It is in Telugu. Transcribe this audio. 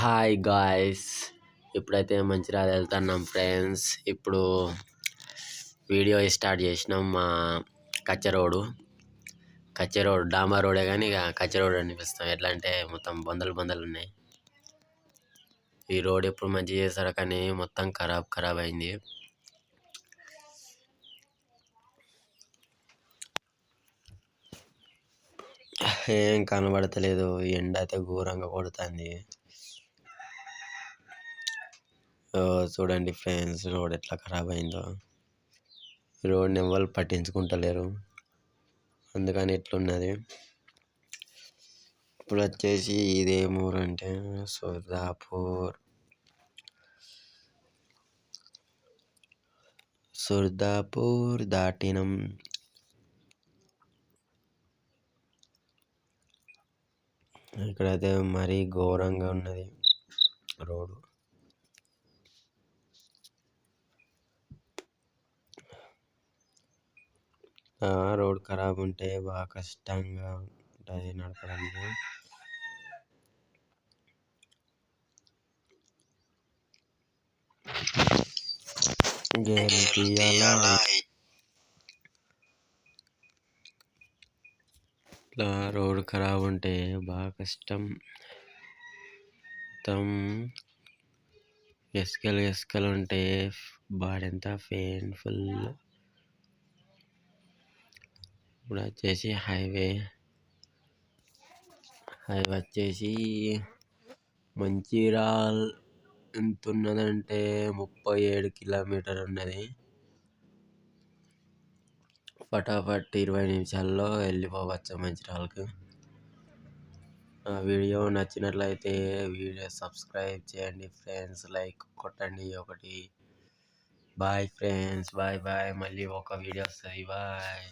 Hi guys. ఇప్పుడైతే మంచిర్యాల వెళ్తున్నాం ఫ్రెండ్స్. ఇప్పుడు వీడియో స్టార్ట్ చేసినాం మా కచ్చ రోడ్డు కచ్చ రోడ్ డామా రోడే కానీ ఇక కచ్చ రోడ్ అనిపిస్తాం ఎట్లా అంటే మొత్తం బొందలు బొందలు ఉన్నాయి. ఈ రోడ్ ఎప్పుడు మంచి చేస్తారో కానీ మొత్తం ఖరాబ్ ఖరాబ్ అయింది. ఏం కనబడతలేదు. ఎండ అయితే ఘోరంగా కొడుతుంది. చూడండి ఫ్రెండ్స్ రోడ్ ఎట్లా ఖరాబ్ అయిందో. రోడ్ని ఎవరు పట్టించుకుంటలేరు. అందుకని ఎట్లున్నది ఇప్పుడు వచ్చేసి ఇదేం ఊరు అంటే సుర్దాపూర్. సుర్దాపూర్ దాటినం. ఇక్కడైతే మరీ ఘోరంగా ఉన్నది రోడ్డు రోడ్ ఖరాబ్ ఉంటే బాగా కష్టంగా ఉంటుంది నడపడానికి. గేర్లు తీయాలా? ఇట్లా రోడ్ ఖరాబ్ ఉంటే బాగా కష్టం. మొత్తం ఇసుకలు ఇసుకలు ఉంటే బాడీ అంతా పెయిన్ఫుల్. ఇప్పుడు వచ్చేసి హైవే. హైవే వచ్చేసి మంచిర్యాల ఎంత ఉన్నదంటే ముప్పై ఏడు కిలోమీటర్ ఉన్నది. ఫటాఫట్ ఇరవై నిమిషాల్లో వెళ్ళిపోవచ్చు మంచిర్యాలకు. ఆ వీడియో నచ్చినట్లయితే వీడియో సబ్స్క్రైబ్ చేయండి ఫ్రెండ్స్ లైక్ కొట్టండి ఒకటి. Bye friends bye bye. మళ్ళీ ఒక వీడియో వస్తుంది. బాయ్.